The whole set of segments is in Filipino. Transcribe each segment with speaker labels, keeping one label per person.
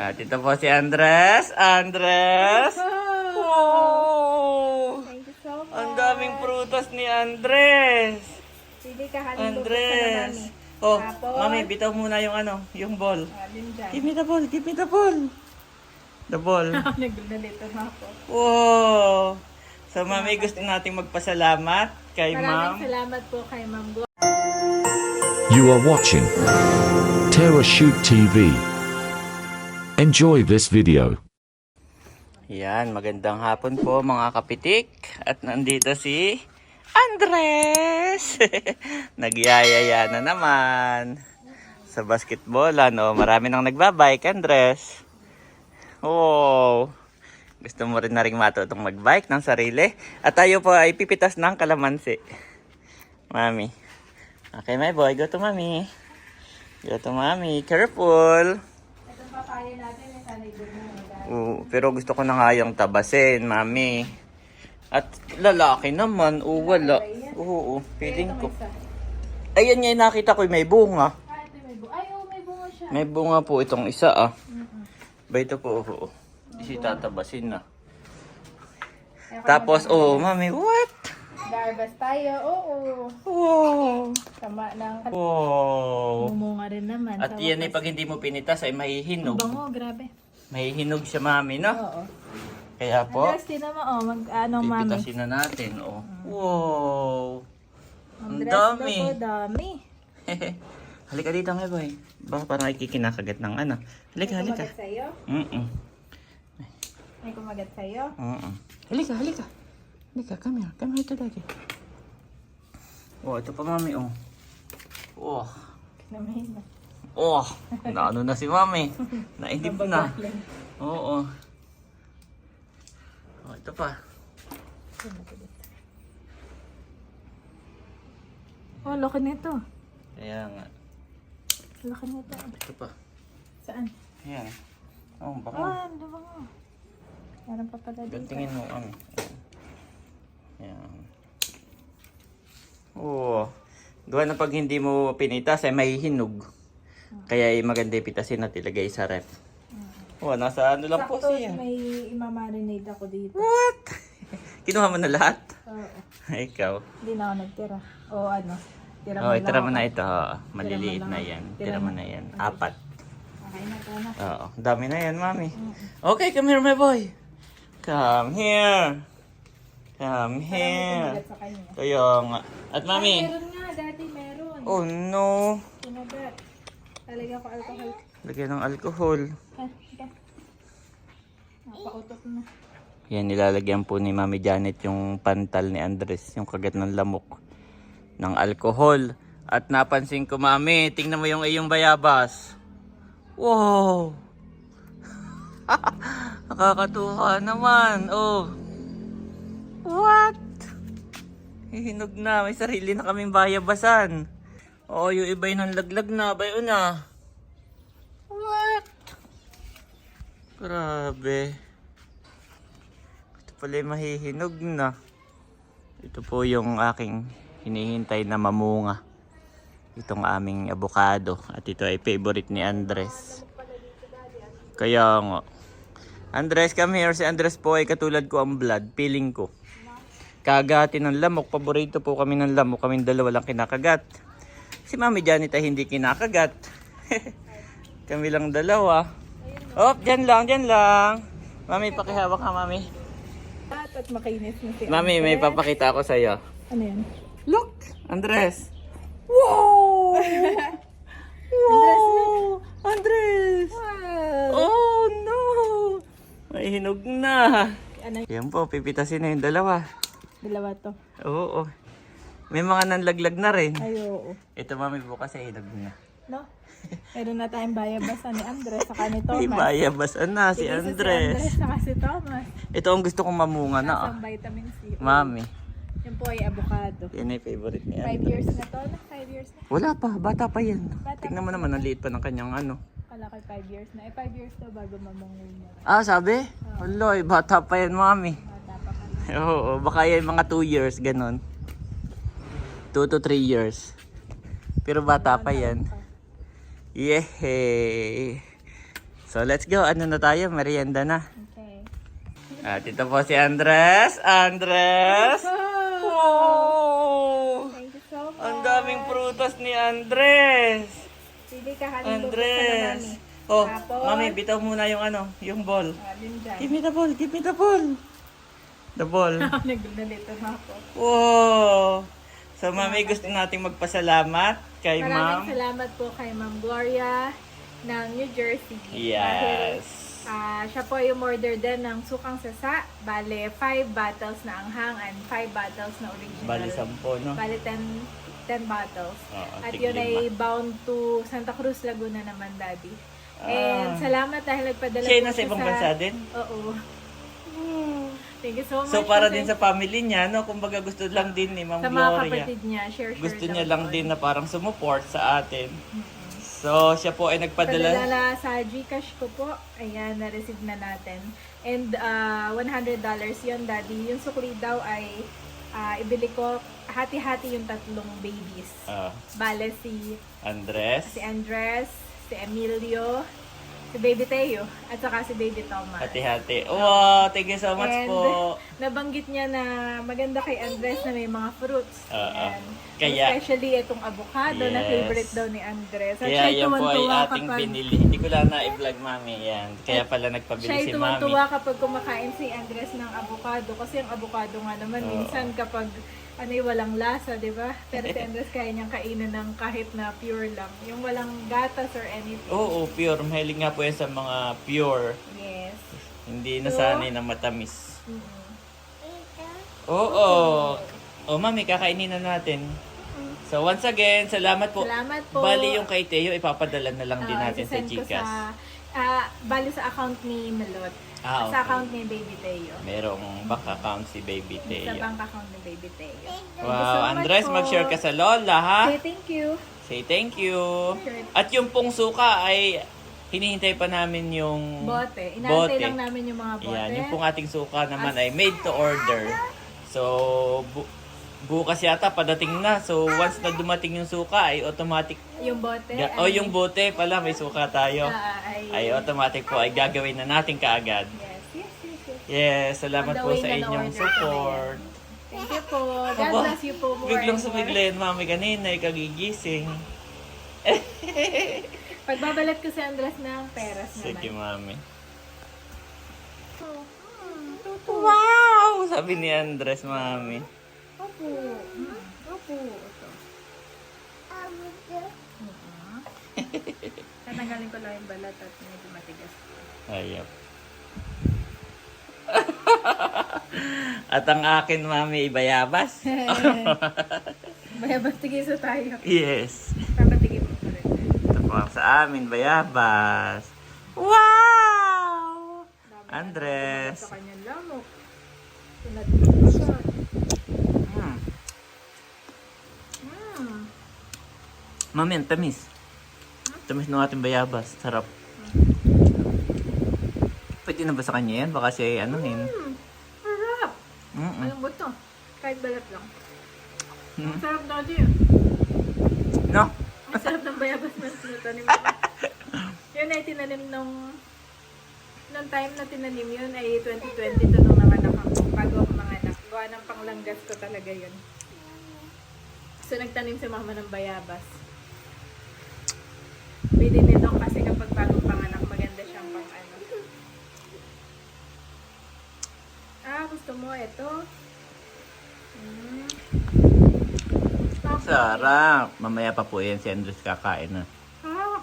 Speaker 1: At ito po si Andres. Andres! Oh!
Speaker 2: Thank you so much.
Speaker 1: Ang daming prutas ni Andres.
Speaker 2: Pili ka halong
Speaker 1: Andres. Oh,
Speaker 2: Tapos?
Speaker 1: mami, bitaw muna yung ano, yung ball.
Speaker 2: Dyan.
Speaker 1: Give me the ball, give me the ball. The ball.
Speaker 2: Nagdalito na ako.
Speaker 1: Wow! So, mami, gusto nating magpasalamat kay ma'am.
Speaker 2: Maraming salamat po kay Ma'am.
Speaker 3: You are watching Terra Shoot TV. Enjoy this video.
Speaker 1: Yan, magandang hapon po mga kapitik. At nandito si Andres. Nagyayaya na naman. Sa basketball, ano, marami nang nagbabike, Andres. Oh, gusto mo rin na rin matutong magbike ng sarili. At tayo po ay pipitas ng kalamansi. Mami. Okay, my boy, go to mami. Go to mami. Careful.
Speaker 2: Papaya natin, may sanay doon na.
Speaker 1: Oo, pero gusto ko na nga yung tabasin, mami. At lalaki naman, oo, wala. Oo, feeling ko. Ayan nga, nakita ko, may bunga.
Speaker 2: Ah, ito may bunga. Ay, oh, may bunga siya.
Speaker 1: May bunga po itong isa, ah. Ba ito po, oo. Isi tatabasin na. Tapos, oh, mami, what?
Speaker 2: Garbas tayo, oo.
Speaker 1: Wow.
Speaker 2: Tama ng
Speaker 1: Wow.
Speaker 2: Mumunga rin naman.
Speaker 1: At
Speaker 2: Sa
Speaker 1: yan ay
Speaker 2: wakas.
Speaker 1: pag hindi mo pinitas ay mahihinog.
Speaker 2: Bango, grabe.
Speaker 1: Mahihinog siya, mami, no?
Speaker 2: Oo.
Speaker 1: Kaya po,
Speaker 2: Andres, tinan mo, oh, mag, ano, mami.
Speaker 1: pipitasin na natin, oh. Wow. Ang
Speaker 2: Andres,
Speaker 1: dami.
Speaker 2: daw po, dami.
Speaker 1: halika dito, my boy. Baka parang ikikinakagat ng ano. Halika,
Speaker 2: May
Speaker 1: halika.
Speaker 2: kumagat sa'yo?
Speaker 1: Mm-mm.
Speaker 2: May kumagat sa'yo?
Speaker 1: Mm-mm. Halika, halika. Halika, come here. Come here to daddy. Oh, ito pa, mami, oh. Oh.
Speaker 2: Namahin na.
Speaker 1: Oh, naano na si mami. Naidip na. Oo. Oh, ito pa.
Speaker 2: Oh, laki nito.
Speaker 1: Kaya nga.
Speaker 2: Laki nito.
Speaker 1: Ito pa.
Speaker 2: Saan?
Speaker 1: Ayan. Oh, baka.
Speaker 2: Ah, ano ba nga? Meron pa pala dito.
Speaker 1: Gantingin mo ano. Ayan. Oo. Gawa na pag hindi mo pinitas ay mahihinog. Kaya ay maganda ipitasin at ilagay sa ref. Oo, nasa ano lang po
Speaker 2: Sakto,
Speaker 1: siya.
Speaker 2: may imamarinate ako dito.
Speaker 1: What? Kinuha mo na lahat?
Speaker 2: Oo.
Speaker 1: Ikaw.
Speaker 2: Hindi na ako nagtira. O ano, tira
Speaker 1: Oh,
Speaker 2: mo
Speaker 1: itira
Speaker 2: lang
Speaker 1: mo
Speaker 2: ako.
Speaker 1: na ito. Maliliit na yan.
Speaker 2: Tira
Speaker 1: Tira mo na yan. Apat.
Speaker 2: Okay na to na.
Speaker 1: Oo. Dami na yan, mami. Okay, come here, my boy. Come here. Come here.
Speaker 2: Sa kanya.
Speaker 1: Kaya nga. At mami.
Speaker 2: Ay, meron nga, dati meron.
Speaker 1: Oh no.
Speaker 2: Kumagat. Talaga ko alcohol.
Speaker 1: Lagyan ng alcohol.
Speaker 2: Napautot na.
Speaker 1: Yan, nilalagyan po ni Mami Janet yung pantal ni Andres, yung kagat ng lamok ng alcohol. At napansin ko, Mami, tingnan mo yung iyong bayabas. Wow! Nakakatuwa naman. Oh. What? Hihinog na. May sarili na kaming bayabasan. Oo, yung iba yung laglag na. Bayo na. What? Grabe. Ito pala yung mahihinog na. Ito po yung aking hinihintay na mamunga. Itong aming avocado. At ito ay favorite ni Andres. Kaya nga. Andres, come here. Si Andres po ay katulad ko ang blood. Feeling ko. Kagati ng lamok. Paborito po kami ng lamok. Kaming dalawa lang kinakagat. Si Mami Janet ay hindi kinakagat. kami lang dalawa. Oh, dyan lang, dyan lang. Mami, pakihawak ka, Mami.
Speaker 2: At, at makinis na siya.
Speaker 1: Mami, may papakita ako sa'yo.
Speaker 2: Ano yan?
Speaker 1: Look! Andres! Wow! wow! Andres!
Speaker 2: Wow!
Speaker 1: Oh, no! May hinog na. Yan po, pipitasin na yung dalawa.
Speaker 2: Dalawa to.
Speaker 1: Oo. May mga nanlaglag na rin.
Speaker 2: Ay, oo.
Speaker 1: Ito, Mami, bukas ay hinog na.
Speaker 2: No? Meron na tayong bayabasan ni Andres saka ni Thomas.
Speaker 1: bayabasan na si
Speaker 2: Isa Si
Speaker 1: Andres.
Speaker 2: Andres saka si Thomas.
Speaker 1: Ito ang gusto kong mamunga na. ah.
Speaker 2: Sa vitamin C.
Speaker 1: Mami,
Speaker 2: Yan po ay avocado.
Speaker 1: yan ay favorite ni
Speaker 2: Five
Speaker 1: Andres.
Speaker 2: years na to na? Five years na?
Speaker 1: Wala pa, bata pa yan.
Speaker 2: Bata
Speaker 1: Tingnan mo naman, ang liit pa ng kanyang ano.
Speaker 2: Kala ko five years na. Eh, five years to bago mamungo niya.
Speaker 1: Ah, sabi? Aloy, bata pa yan, mami. Oo, baka yan mga 2 years, ganun. 2 to 3 years. Pero bata pa yan. Yehey! So let's go. Ano na tayo? Merienda na.
Speaker 2: Okay.
Speaker 1: At ito po si Andres. Andres! Wow!
Speaker 2: Thank you so much.
Speaker 1: Ang daming prutas ni Andres.
Speaker 2: Pili ka
Speaker 1: Andres. Oh,
Speaker 2: Tapos?
Speaker 1: mami, bitaw muna yung ano, yung ball.
Speaker 2: Ah.
Speaker 1: Give me the ball, give me the ball. The ball.
Speaker 2: Naglulito na ako.
Speaker 1: Wow! So, mami, gusto nating magpasalamat kay ma'am.
Speaker 2: Maraming salamat po kay Ma'am Gloria ng New Jersey. Dahil
Speaker 1: Yes.
Speaker 2: ah, siya po yung order din ng sukang sasa. Bale, 5 bottles na anghang and 5 bottles na original.
Speaker 1: Bali, sampo, no?
Speaker 2: Bale, 10, 10 bottles.
Speaker 1: Oo,
Speaker 2: At
Speaker 1: tig
Speaker 2: yun ay
Speaker 1: lima.
Speaker 2: bound to Santa Cruz, Laguna naman, Daddy.
Speaker 1: Ah.
Speaker 2: And salamat dahil nagpadala
Speaker 1: Siya
Speaker 2: po
Speaker 1: nasa ibang
Speaker 2: sa-
Speaker 1: bansa din?
Speaker 2: Oo. Thank you so much.
Speaker 1: So, para din sa family niya, no? Kumbaga, gusto lang din ni Ma'am
Speaker 2: sa mga
Speaker 1: Gloria.
Speaker 2: kapatid niya, share, share
Speaker 1: Gusto niya lang din na parang sumuport sa atin. So, siya po ay nagpadala.
Speaker 2: Padala sa Gcash ko po. Ayan, na-receive na natin. And uh, $100 yun, Daddy. Yung sukli daw ay ah, ibili ko hati-hati yung tatlong babies.
Speaker 1: Ah,
Speaker 2: Bale si,
Speaker 1: Andres.
Speaker 2: si Andres, si Emilio, si Baby Teo, at saka si Baby Thomas.
Speaker 1: Hati-hati. Wow, thank you so much
Speaker 2: And
Speaker 1: po.
Speaker 2: nabanggit niya na maganda kay Andres na may mga fruits.
Speaker 1: Oo.
Speaker 2: Ayan.
Speaker 1: Kaya-
Speaker 2: Especially itong avocado na
Speaker 1: Yes.
Speaker 2: favorite daw ni Andres. At
Speaker 1: Kaya
Speaker 2: siya'y
Speaker 1: yan po ay
Speaker 2: tuwan-tuwa
Speaker 1: ating
Speaker 2: kapag-
Speaker 1: binili. Hindi ko lang na-vlog, mami. Yan. Kaya pala nagpabili si mami.
Speaker 2: tuwang-tuwa kapag kumakain si Andres ng avocado. Kasi ang avocado nga naman, minsan kapag ano yung walang lasa, di ba? Pero si Andres kaya niyang kainin ng kahit na pure lang. Yung walang gatas or anything.
Speaker 1: Oo, pure. Mahilig nga po yan sa mga pure.
Speaker 2: Yes.
Speaker 1: Hindi nasanay na matamis.
Speaker 2: Mm-mm.
Speaker 1: Oo. Oh, mami, kakainin na natin. So, once again, salamat po.
Speaker 2: Salamat po.
Speaker 1: Bali yung kay Teo, ipapadala na lang din
Speaker 2: Ah,
Speaker 1: natin sa
Speaker 2: isasend ko
Speaker 1: Gcash.
Speaker 2: Sa, ah, bali sa account ni Melot.
Speaker 1: Ah,
Speaker 2: Sa
Speaker 1: okay.
Speaker 2: account ni Baby Teo.
Speaker 1: Merong bank account si Baby
Speaker 2: Sa
Speaker 1: Teo.
Speaker 2: bank account ni Baby Teo. Thank you so
Speaker 1: Wow,
Speaker 2: much
Speaker 1: Andres,
Speaker 2: po.
Speaker 1: mag-share ka sa Lola, ha?
Speaker 2: Say thank you.
Speaker 1: Say thank you.
Speaker 2: Sure.
Speaker 1: At yung pong suka ay hinihintay pa namin yung
Speaker 2: Bote. Inaantay
Speaker 1: bote.
Speaker 2: lang namin yung mga bote.
Speaker 1: Yan, yung pong ating suka naman ay made to order. So, bu- bukas yata padating na. So, once na dumating yung suka ay automatic.
Speaker 2: Yung bote.
Speaker 1: Ga-
Speaker 2: ay-
Speaker 1: oh, yung bote pala, may suka tayo.
Speaker 2: Ah, ay,
Speaker 1: Ay automatic po ay gagawin na natin kaagad.
Speaker 2: Yes, yes, yes, yes.
Speaker 1: Yes, salamat po sa inyong support.
Speaker 2: Thank you po. God
Speaker 1: Aba,
Speaker 2: bless you po more
Speaker 1: Biglang yun, mami, kanina, ay kagigising.
Speaker 2: Pagbabalat ko si Andres ng peras
Speaker 1: Sige,
Speaker 2: naman.
Speaker 1: mami. Wow! Sabi ni Andres, mami.
Speaker 2: Opo. Mm, Opo. Ito. Tatanggalin ko lang yung balat at medyo matigas.
Speaker 1: Ayop. At ang akin, mami, ibayabas.
Speaker 2: Bayabas tigisa tayo.
Speaker 1: yes.
Speaker 2: Papatigil mo rin.
Speaker 1: Ito po ang sa amin, bayabas. Wow! Andres.
Speaker 2: Sa kanyang lamok. Tulad dito siya.
Speaker 1: Hmm.
Speaker 2: Mm.
Speaker 1: Mami, ang tamis. Tamis ng ating bayabas. Sarap. Pwede na ba sa kanya yan? Baka siya ano yun.
Speaker 2: Mm. Sarap.
Speaker 1: Mm-mm.
Speaker 2: Anong buto? Kahit balat lang.
Speaker 1: Mm.
Speaker 2: Ang sarap dati.
Speaker 1: No?
Speaker 2: Ang sarap ng bayabas na tinatanim mo. yun ay tinanim nung nung time na tinanim yun ay 2020 to nung nanganak ako. Bago ako manganak. Gawa ng panglanggas ko talaga yun. So nagtanim si mama ng bayabas. Pwede nito kasi kapag bagong panganak maganda siyang pang ano. Ah, gusto mo ito? Mm.
Speaker 1: Sarap. Mamaya pa po yan si Andres kakain na.
Speaker 2: Ah,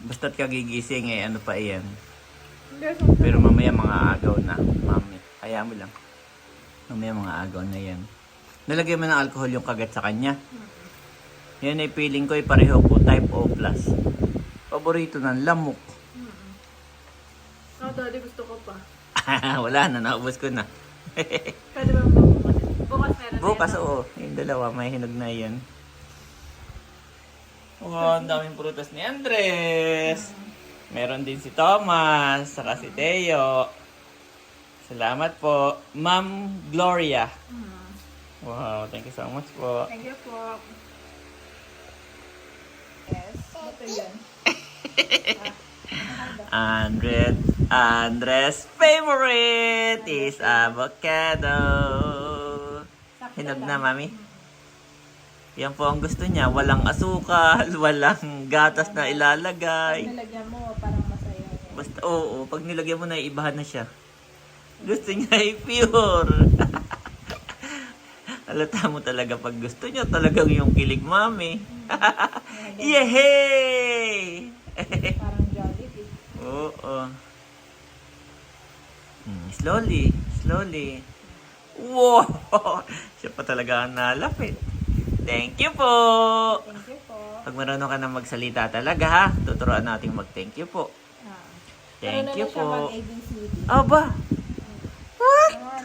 Speaker 1: Basta't kagigising eh, ano pa yan.
Speaker 2: hindi, so-
Speaker 1: Pero mamaya mga agaw na, mami. Kaya mo lang. Mamaya mga agaw na yan. Nalagay mo ng alcohol yung kagat sa kanya. Yan ay feeling ko ay pareho po type O+. Paborito ng lamok.
Speaker 2: Oh, daddy, gusto ko pa.
Speaker 1: Wala na, naubos ko na.
Speaker 2: Pwede ba bukas? Bukas meron
Speaker 1: Bukas,
Speaker 2: no?
Speaker 1: oo. Yung dalawa, may hinog na yan. Wow, ang daming prutas ni Andres. Meron din si Thomas, saka si Teo. Salamat po. Ma'am Gloria.
Speaker 2: Hmm.
Speaker 1: Wow, thank you so much po.
Speaker 2: Thank you po. Yes. Ito yun. ah,
Speaker 1: Andres, Andres' favorite is avocado. Hinog na, mami. Yan po ang gusto niya. Walang asukal, walang gatas na ilalagay.
Speaker 2: Nilagyan mo, parang masaya.
Speaker 1: Basta, oo, pag nilagyan mo na, ibahan na siya. Gusto niya ay pure. Halata mo talaga pag gusto niya, talagang yung kilig mami. Yehey!
Speaker 2: Parang Jollibee.
Speaker 1: Oo. Hmm, slowly, slowly. Wow! Siya pa talaga ang nalapit. Thank you po!
Speaker 2: Thank you po.
Speaker 1: Pag marunong ka na magsalita talaga ha, tuturuan natin mag-thank you po.
Speaker 2: Ah.
Speaker 1: Thank you po. Aba! What?
Speaker 2: Ah.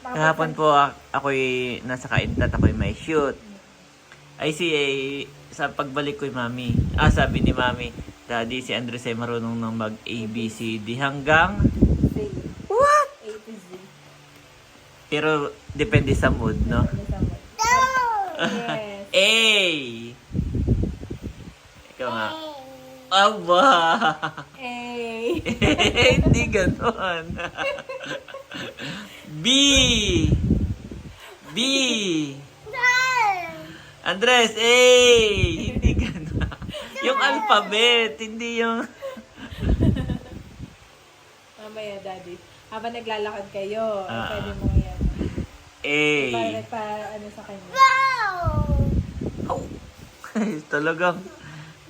Speaker 2: Bakit
Speaker 1: Kahapon po ak- ako'y nasa kaintat, ako'y may shoot. Ay si eh, sa pagbalik ko'y mami. Ah, sabi ni mami, Daddy, si Andres ay marunong nang mag ABCD hanggang
Speaker 2: Z.
Speaker 1: What?
Speaker 2: A to Z.
Speaker 1: Pero depende sa mood, no?
Speaker 2: Yes.
Speaker 1: A! Ikaw nga. Aba!
Speaker 2: A.
Speaker 1: Hindi ganon. B! B! Andres, A! Hindi ganon. Yung alphabet, hindi yung...
Speaker 2: Mamaya, Daddy. Habang naglalakad kayo,
Speaker 1: Ah.
Speaker 2: pwede mo yan.
Speaker 1: A.
Speaker 2: Para nagpa, ano sa kanya.
Speaker 1: Oh. Talagang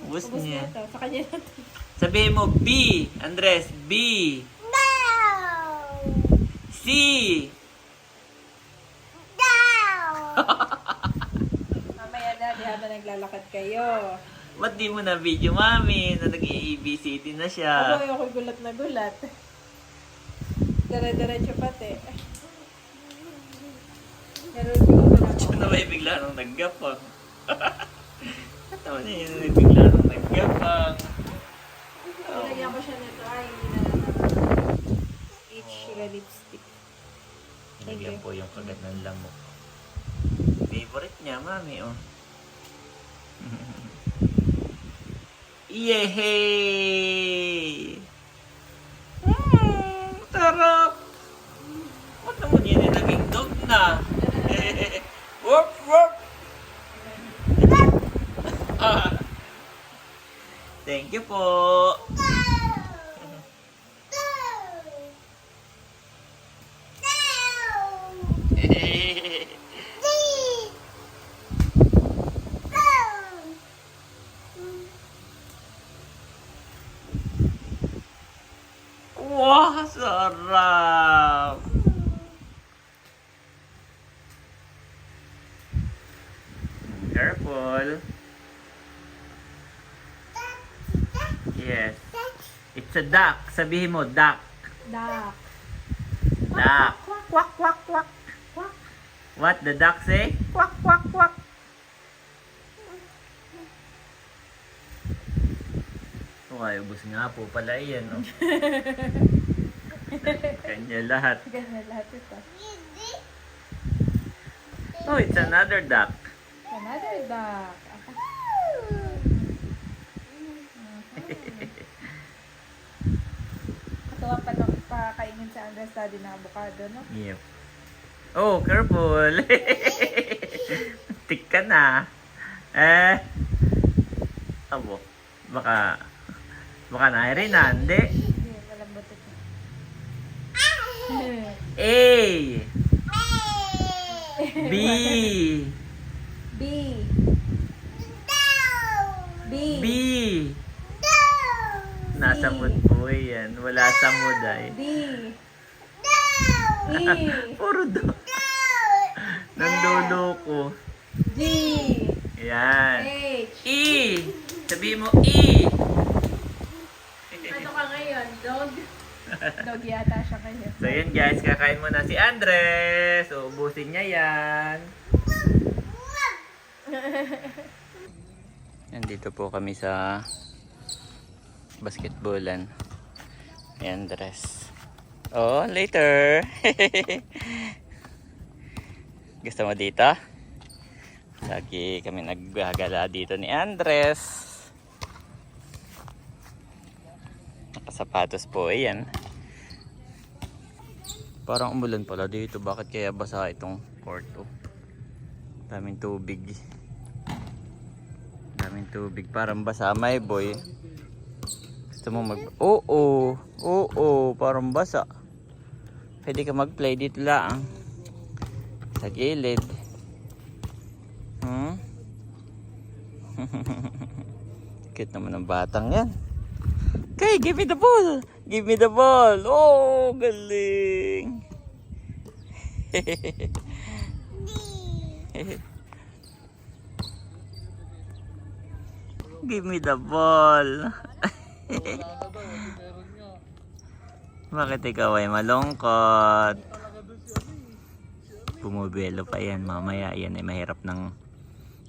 Speaker 1: ubus
Speaker 2: Ubus
Speaker 1: niya.
Speaker 2: na to. Sa kanya na to.
Speaker 1: Sabihin mo B, Andres, B. C.
Speaker 2: Mamaya, Naglalakad kayo.
Speaker 1: Ba't di mo na video, mami, na nag-ABCD na siya?
Speaker 2: Ako, ako gulat na gulat. Dire-diretso pati. Hindi ko na
Speaker 1: Siya na may bigla nang naggapang. Tama niya yun, bigla nang naggapang.
Speaker 2: Nilagyan ko siya nito. Ay, hindi na lang. H lipstick. Thank
Speaker 1: Nagyan
Speaker 2: you.
Speaker 1: po yung kagat ng lamok. Favorite niya, mami, oh. Yehey! Mm, tarap! Ba't naman yan yung naging dog na? Wop, wop! Ah. Thank you po. Wah, sarap! Careful. Yes. It's a duck. Sabihin mo, duck.
Speaker 2: Duck.
Speaker 1: Duck. Quack, quack, quack.
Speaker 2: Quack.
Speaker 1: What the duck say? Quack, quack, quack. Oh, ay, ubus nga po pala yan, oh. Kanya lahat.
Speaker 2: Ganyan lahat ito.
Speaker 1: Oh, it's another duck.
Speaker 2: Another duck. Katuwa pa nung pakainin sa Andres Daddy na avocado, no?
Speaker 1: Yep. Oh, careful. Tik ka na. Eh. Abo. Baka, baka nahirin na. Hindi.
Speaker 2: Hindi, malambot ito.
Speaker 1: A. B.
Speaker 2: B. B.
Speaker 1: B. Nasa mood po yan. Wala sa mood ay.
Speaker 2: B. B.
Speaker 1: Puro do. Nandulo ko.
Speaker 2: G.
Speaker 1: Yan.
Speaker 2: H.
Speaker 1: E. Sabihin mo E.
Speaker 2: Ano ka ngayon? Dog? Dog yata siya ngayon.
Speaker 1: So yun guys, kakain muna si Andres. So, ubusin niya yan. Nandito po kami sa basketballan. Ni Andres. Oh, later. Gusto mo dito? Lagi kami naggagala dito ni Andres. sapatos po, ayan. Parang umulan pala dito. Bakit kaya basa itong court? Oh. Daming tubig. Daming tubig. Parang basa. May boy. Gusto mo mag... Oo. Oo. Parang basa. Pwede ka mag-play dito lang. Sa gilid. Hmm? Cute naman ng batang yan. Okay, give me the ball. Give me the ball. Oh, galing. give me the ball. Bakit ikaw ay malungkot? Bumubelo pa yan. Mamaya yan ay mahirap ng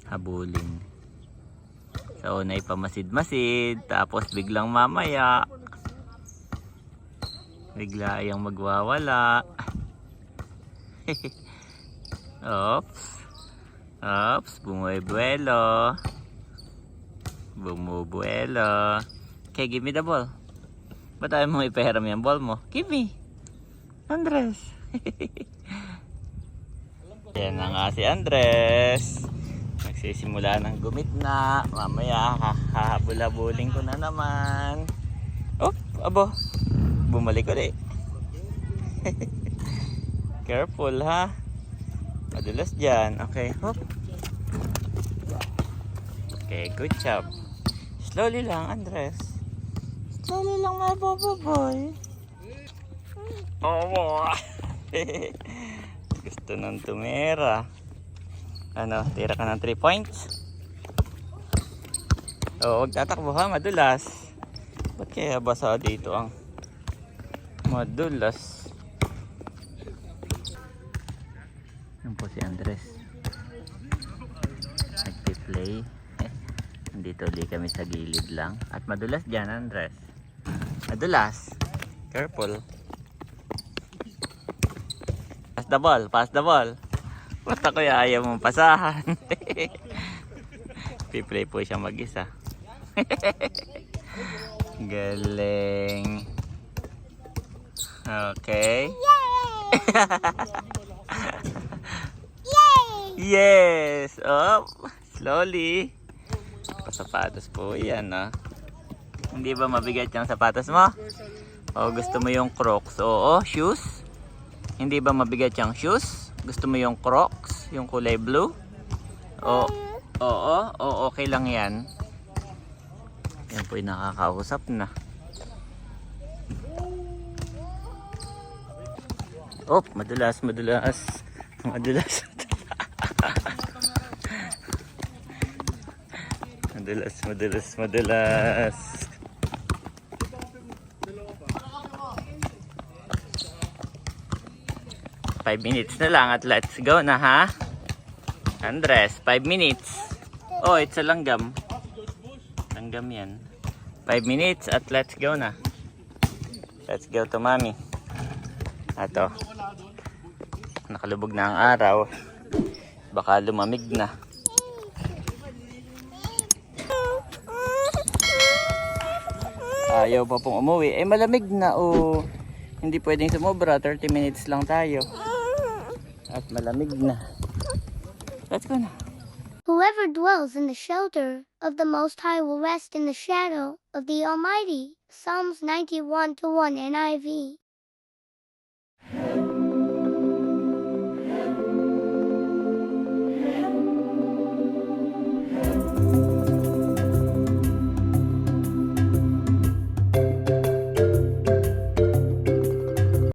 Speaker 1: habulin. Sa una ay pamasid-masid, tapos biglang mamaya, bigla yung magwawala. Oops. Oops, bumubuelo. Bumubuelo. Okay, give me the ball. Ba't ayaw mo ipahiram yung ball mo? Give me. Andres. Yan na nga si Andres. Nagsisimula ng gumit na. Mamaya hahabol-habulin ko na naman. Oh, abo. Bumalik ulit. Careful ha. Madulas dyan. Okay, hop. Okay, good job. Slowly lang, Andres. Slowly lang, my bobo boy. Oh, Gusto ng tumera. Ano, tira ka ng 3 points. Oo, huwag tatakbo ha, madulas. Ba't kaya basa dito ang madulas? Yan po si Andres. Nagpi-play. Dito ulit kami sa gilid lang. At madulas dyan, Andres. Madulas. Careful. Pass the ball, pass the ball. Basta kuya ayaw mong pasahan. Piplay po siya mag-isa. Galing. Okay. Yes! Up! Slowly. Pasapatos po yan ah. Hindi ba mabigat yung sapatos mo? O gusto mo yung crocs? Oo, shoes? Hindi ba mabigat yung shoes? Gusto mo yung crocs? Yung kulay blue? O, oo, oo, okay lang yan. Yan po yung nakakausap na. Oh, madulas, madulas. Madulas. madulas, madulas, madulas. Five minutes na lang at let's go na ha. Andres, five minutes. Oh, it's a langgam. Langgam yan. Five minutes at let's go na. Let's go to mommy. Ato. Nakalubog na ang araw. Baka lumamig na. Ayaw pa pong umuwi. Eh malamig na oh. Hindi pwedeng sumobra. 30 minutes lang tayo. At malamig na. Let's go na.
Speaker 4: Whoever dwells in the shelter of the Most High will rest in the shadow of the Almighty. Psalms 91 to 1 NIV.